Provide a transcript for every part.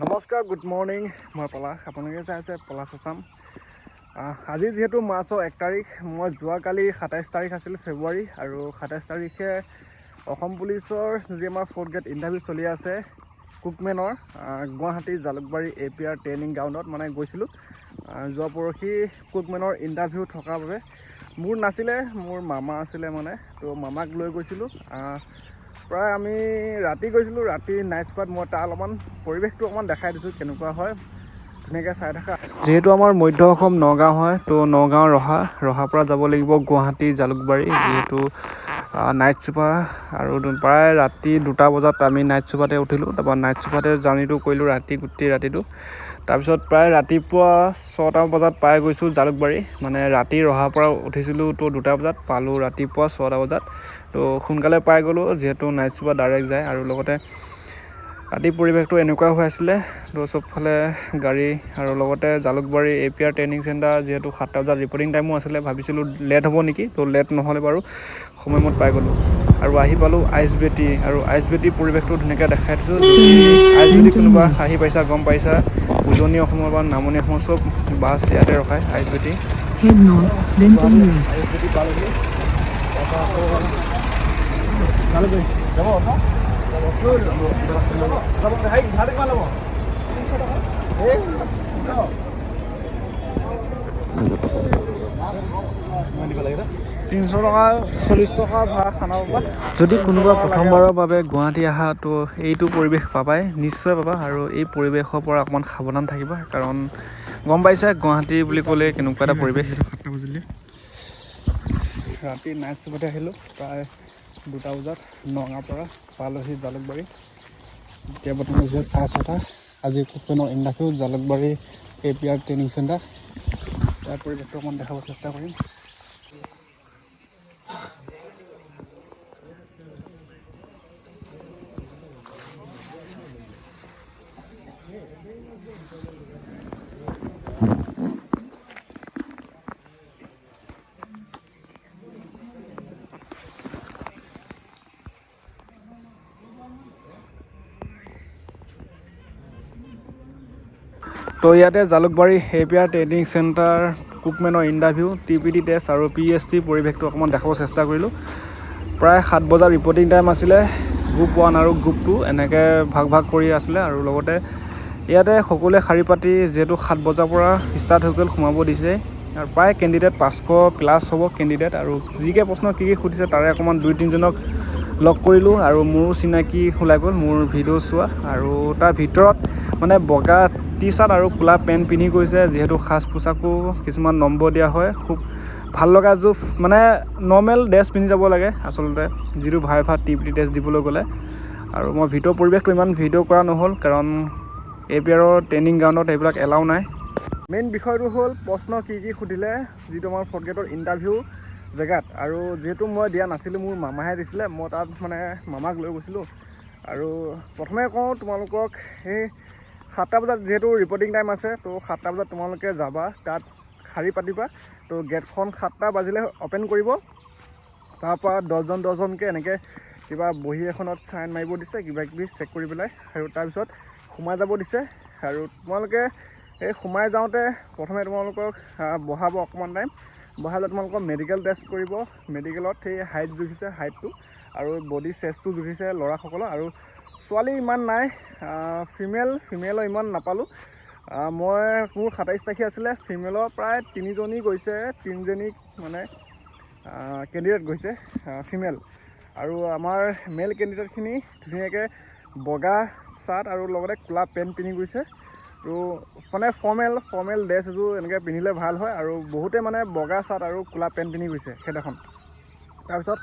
নমস্কাৰ good morning মই পলাশ আপোনালোকে চাই আছে পলাশ আছাম। আজি যিহেতু মাৰ্চৰ এক তাৰিখ মই যোৱাকালি সাতাইছ তাৰিখ আছিল ফেব্ৰুৱাৰী আৰু সাতাইছ তাৰিখে অসম পুলিচৰ যি আমাৰ ফ'ৰ্থ গ্ৰেড ইণ্টাৰভিউ চলি আছে কুকমেনৰ Guwahati Jalukbari A P R training গ্ৰাউণ্ডত মানে গৈছিলোঁ। যোৱা পৰহি কুকমেনৰ ইণ্টাৰভিউ থকাৰ বাবে মোৰ নাছিলে মোৰ মামা আছিলে মানে তো মামাক লৈ গৈছিলোঁ। প্ৰায় আমি ৰাতি গৈছিলোঁ, ৰাতি নাইট স্পাত মই তাৰ অলপমান পৰিৱেশটো অকণমান দেখাই দিছোঁ কেনেকুৱা হয়, ধুনীয়াকৈ চাই থাকা। যিহেতু আমাৰ মধ্য অসম নগাঁও হয়, তো নগাঁও ৰহা, ৰহাৰ পৰা যাব লাগিব গুৱাহাটী, জালুকবাৰী, যিহেতু নাইট চুপাৰ আৰু প্ৰায় ৰাতি দুটা বজাত আমি নাইট চুপাৰতে উঠিলোঁ, তাৰপৰা নাইট চুপাৰতে জাৰ্ণিটো কৰিলোঁ ৰাতি, গোটেই ৰাতিটো। তাৰপিছত প্ৰায় ৰাতিপুৱা ছটা বজাত পাই গৈছোঁ জালুকবাৰী। মানে ৰাতি ৰহাৰ পৰা উঠিছিলোঁ তো দুটা বজাত, পালোঁ ৰাতিপুৱা ছটা বজাত। তো সোনকালে পাই গ'লোঁ, যিহেতু নাইট চুপাৰ ডাইৰেক্ট যায় আৰু লগতে ৰাতি পৰিৱেশটো এনেকুৱা হৈ আছিলে। তো চবফালে গাড়ী আৰু লগতে Jalukbari A P R training centre যিহেতু সাতটা বজাত ৰিপৰ্টিং টাইমো আছিলে, ভাবিছিলোঁ লেট হ'ব নেকি? তো লেট নহ'লে বাৰু সময়মত পাই গ'লোঁ। আৰু আহি পালোঁ আইচ বেটি আৰু আইচ বেটি পৰিৱেশটো ধুনীয়াকৈ দেখাই দিছোঁ। আইচ বেটি কোনোবা আহি পাইছা, গম পাইছা উজনি অসমৰ বা নামনি অসমৰ চব বাছ ইয়াতে ৰখায় I S B T then তিনিশ টকা চল্লিছ টকা ভাড়া খানা পাবা। যদি কোনোবা প্ৰথমবাৰৰ বাবে গুৱাহাটী আহা তো এইটো পৰিৱেশ পাবাই। নিশ্চয় পাবা আৰু এই পৰিৱেশৰ পৰা অকণমান সাৱধান থাকিবা কাৰণ গম পাইছা গুৱাহাটী বুলি ক'লে কেনেকুৱা এটা পৰিৱেশ। সাতটা বজিলে। ৰাতি নাইট চুপাৰতে আহিলোঁ প্ৰায় দুটা বজাত নগাঁৱৰ পৰা পালোহি জালুকবাৰী। এতিয়া বৰ্তমান হৈছে চাৰে ছটা আজি কুপেনৰ interview Jalukbari A P R training centre. তাৰ পৰিৱেশটো অকণমান দেখাব চেষ্টা কৰিম। তো ইয়াতে Jalukbari R training centre কুকমেনৰ interview T P T test আৰু পি এইচ টি পৰিৱেশটো অকণমান দেখাব চেষ্টা কৰিলোঁ। প্ৰায় সাত বজাত ৰিপৰ্টিং টাইম আছিলে গ্ৰুপ ওৱান আৰু গ্ৰুপ টু এনেকৈ ভাগ ভাগ কৰি আছিলে আৰু লগতে ইয়াতে সকলোৱে শাৰী পাতি যিহেতু সাত বজাৰ পৰা ষ্টাৰ্ট হৈ গ'ল সোমাব দিছে। আৰু প্ৰায় কেণ্ডিডেট পাঁচশ প্লাছ হ'ব কেণ্ডিডেট আৰু যিকে প্ৰশ্ন কি কি সুধিছে তাৰে অকণমান দুই তিনিজনক লগ কৰিলোঁ আৰু মোৰো চিনাকি ওলাই গ'ল মোৰ ভিডিঅ' চোৱা। আৰু তাৰ ভিতৰত মানে বগা টি চাৰ্ট আৰু ক'লা পেণ্ট পিন্ধি গৈছে, যিহেতু সাজ পোছাকো কিছুমান নম্বৰ দিয়া হয়। খুব ভালো লগা এযোৰ মানে নৰ্মেল ড্ৰেছ পিন্ধি যাব লাগে, আচলতে যিটো ভাই ভাত টি পি ড্ৰেছ দিবলৈ গ'লে। আৰু মই ভিডিঅ' পৰিৱেশটো ইমান ভিডিঅ' কৰা নহ'ল, কাৰণ এ পি আৰৰ ট্ৰেইনিং গ্ৰাউণ্ডত এইবিলাক এলাউ নাই। মেইন বিষয়টো হ'ল, প্ৰশ্ন কি কি সুধিলে, যিটো আমাৰ ফ'ৰ্থ ইণ্টাৰভিউ জেগাত। আৰু যিহেতু মই দিয়া নাছিলোঁ, মোৰ মামাহে দিছিলে, মই তাত মানে মামাক লৈ গৈছিলোঁ। আৰু প্ৰথমে কওঁ তোমালোকক সেই সাতটা বজাত যিহেতু ৰিপৰ্টিং টাইম আছে তো সাতটা বজাত তোমালোকে যাবা তাত শাৰী পাতিবা। তো গেটখন সাতটা বাজিলে অ'পেন কৰিব। তাৰপৰা দহজন দহজনকৈ এনেকৈ কিবা বহী এখনত চাইন মাৰিব দিছে কিবা কিবি চেক কৰি পেলাই। আৰু তাৰপিছত সোমাই যাব দিছে। আৰু তোমালোকে এই সোমাই যাওঁতে প্ৰথমে তোমালোকক বহাব অকণমান টাইম বহাই লৈ তোমালোকক মেডিকেল টেষ্ট কৰিব। মেডিকেলত সেই হাইট জুখিছে হাইটটো আৰু বডি চেষ্টটো জুখিছে ল'ৰাসকলৰ। আৰু ছোৱালী ইমান নাই ফিমেল ফিমেলৰ ইমান নাপালোঁ। মই মোৰ সাতাইছ তাৰিখে আছিলে ফিমেলৰ প্ৰায় তিনিজনী গৈছে তিনিজনী মানে কেণ্ডিডেট গৈছে ফিমেল আৰু আমাৰ মেল কেণ্ডিডেটখিনি ধুনীয়াকৈ বগা চাৰ্ট আৰু লগতে ক'লা পেণ্ট পিন্ধি গৈছে। তো মানে ফৰ্মেল ফৰ্মেল ড্ৰেছ এযোৰ এনেকৈ পিন্ধিলে ভালো হয় আৰু বহুতে মানে বগা চাৰ্ট আৰু ক'লা পেণ্ট পিন্ধি গৈছে সেইদিনাখন। তাৰপিছত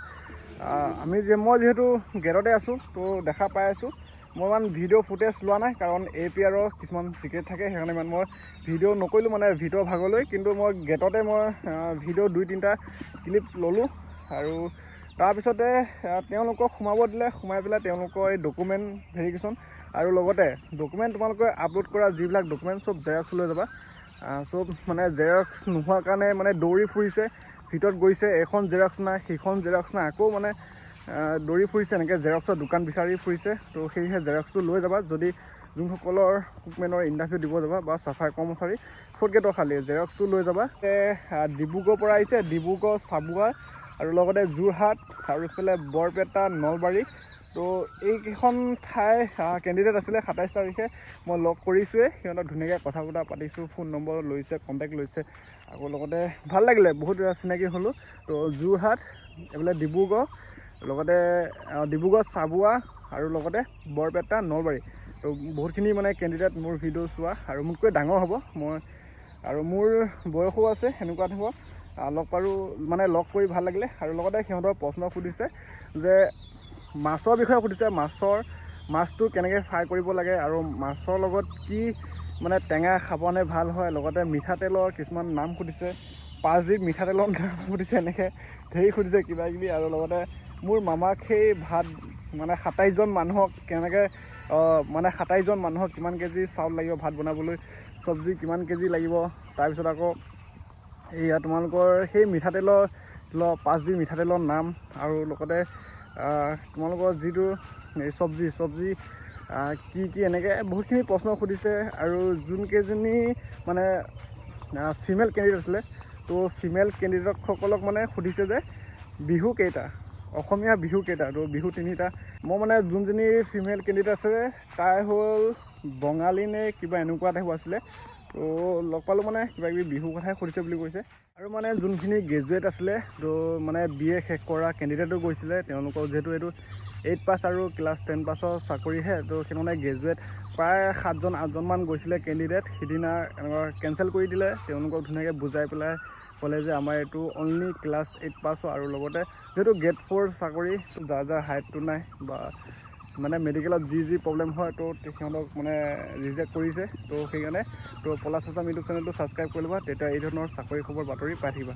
আমি যে মই যিহেতু গেটতে আছোঁ তো দেখা পাই আছোঁ। মই ইমান ভিডিঅ' ফুটেজ লোৱা নাই কাৰণ এ পি আৰৰ কিছুমান চিক্ৰেট থাকে সেইকাৰণে ইমান মই ভিডিঅ' নকৰিলোঁ মানে ভিডিঅ' ভাগলৈ। কিন্তু মই গেটতে মই ভিডিঅ' দুই তিনিটা ক্লিপ ল'লোঁ আৰু তাৰপিছতে তেওঁলোকক সোমাব দিলে সোমাই পেলাই তেওঁলোকৰ এই ডকুমেণ্ট ভেৰিফিকেশ্যন আৰু লগতে ডকুমেণ্ট তোমালোকে আপলোড কৰা যিবিলাক ডকুমেণ্ট চব জেৰক্স লৈ যাবা। চব মানে জেৰক্স নোহোৱাৰ কাৰণে মানে দৌৰি ফুৰিছে। ভিতৰত গৈছে এখন জেৰক্স নাই সেইখন জেৰক্স নাই। আকৌ মানে দৌৰি ফুৰিছে এনেকৈ জেৰক্সৰ দোকান বিচাৰি ফুৰিছে। তো সেয়েহে জেৰক্সটো লৈ যাবা যদি যোনসকলৰ কুকমেনৰ ইণ্টাৰভিউ দিব যাবা বা চাফাই কৰ্মচাৰী ফ'ৰ্থ গেটৰ খালী। জেৰক্সটো লৈ যাবা। ডিব্ৰুগড়ৰ পৰা আহিছে ডিব্ৰুগড় চাবুৱা আৰু লগতে যোৰহাট আৰু ইফালে বৰপেটা নলবাৰী। তো এইকেইখন ঠাই কেণ্ডিডেট আছিলে সাতাইছ তাৰিখে। মই লগ কৰিছোঁৱেই সিহঁতক ধুনীয়াকৈ কথা বতৰা পাতিছোঁ ফোন নম্বৰ লৈছে কণ্টেক্ট লৈছে। আকৌ লগতে ভাল লাগিলে বহুত চিনাকি হ'লোঁ। তো যোৰহাট এইফালে ডিব্ৰুগড় লগতে ডিব্ৰুগড় চাবুৱা আৰু লগতে বৰপেটা নলবাৰী। তো বহুতখিনি মানে কেণ্ডিডেট মোৰ ভিডিঅ' চোৱা আৰু মোতকৈ ডাঙৰ হ'ব মই। আৰু মোৰ বয়সো আছে সেনেকুৱা হ'ব লগ পাৰোঁ মানে লগ কৰি ভাল লাগিলে। আৰু লগতে সিহঁতৰ প্ৰশ্ন সুধিছে যে মাছৰ বিষয়ে সুধিছে মাছৰ মাছটো কেনেকৈ ফ্ৰাই কৰিব লাগে আৰু মাছৰ লগত কি মানে টেঙা খাবনে ভাল হয় লগতে মিঠাতেলৰ কিছুমান নাম সুধিছে। পাঁচবিধ মিঠাতেলৰ নাম সুধিছে এনেকৈ ধেৰ সুধিছে কিবা কিবি আৰু লগতে মোৰ মামাক সেই ভাত মানে সাতাইছজন মানুহক কেনেকৈ মানে সাতাইছজন মানুহক কিমান কেজি চাউল লাগিব ভাত বনাবলৈ চব্জি কিমান কেজি লাগিব তাৰপিছত আকৌ এয়া তোমালোকৰ সেই মিঠাতেলৰ পাঁচবিধ মিঠাতেলৰ নাম আৰু লগতে তোমালোকৰ যিটো চব্জি চব্জি কি কি এনেকৈ বহুতখিনি প্ৰশ্ন সুধিছে আৰু যোনকেইজনী মানে ফিমেল কেণ্ডিডেট আছিলে তো ফিমেল কেণ্ডিডেটসকলক মানে সুধিছে যে বিহু কেইটা? অসমীয়া বিহু কেইটা? তো বিহু তিনিটা। মই মানে যোনজনী ফিমেল কেণ্ডিডেট আছে তাই হ'ল বঙালী নে কিবা এনেকুৱা টাইপৰ আছিলে। তো লগ পালোঁ মানে কিবা কিবি বিহু কথাই সুধিছে বুলি কৈছে। আৰু মানে যোনখিনি গ্ৰেজুৱেট আছিলে, তো মানে বি এ শেষ কৰা কেণ্ডিডেটো গৈছিলে তেওঁলোকৰ যিহেতু এইটো এইট পাছ আৰু ক্লাছ টেন পাছৰ চাকৰিহে, তো সেইটো মানে গ্ৰেজুৱেট প্ৰায় সাতজন আঠজনমান গৈছিলে কেণ্ডিডেট সিদিনা এনেকুৱা কেঞ্চেল কৰি দিলে, তেওঁলোকক ধুনীয়াকৈ বুজাই পেলাই ক'লে যে আমাৰ এইটো অনলি ক্লাছ এইট পাছৰ আৰু লগতে যিহেতু গেট ফ'ৰ চাকৰি যাৰ যাৰ হাইটটো নাই বা মানে মেডিকেলত যি যি প্ৰব্লেম হয়, তো সিহঁতক মানে ৰিজেক্ট কৰিছে। তো সেইকাৰণে, তো পলাশ আছাম ইউটিউব চেনেলটো ছাবস্ক্ৰাইব কৰি ল'বা, তেতিয়া এই ধৰণৰ চাকৰি খবৰ বাতৰি পাই থাকিবা।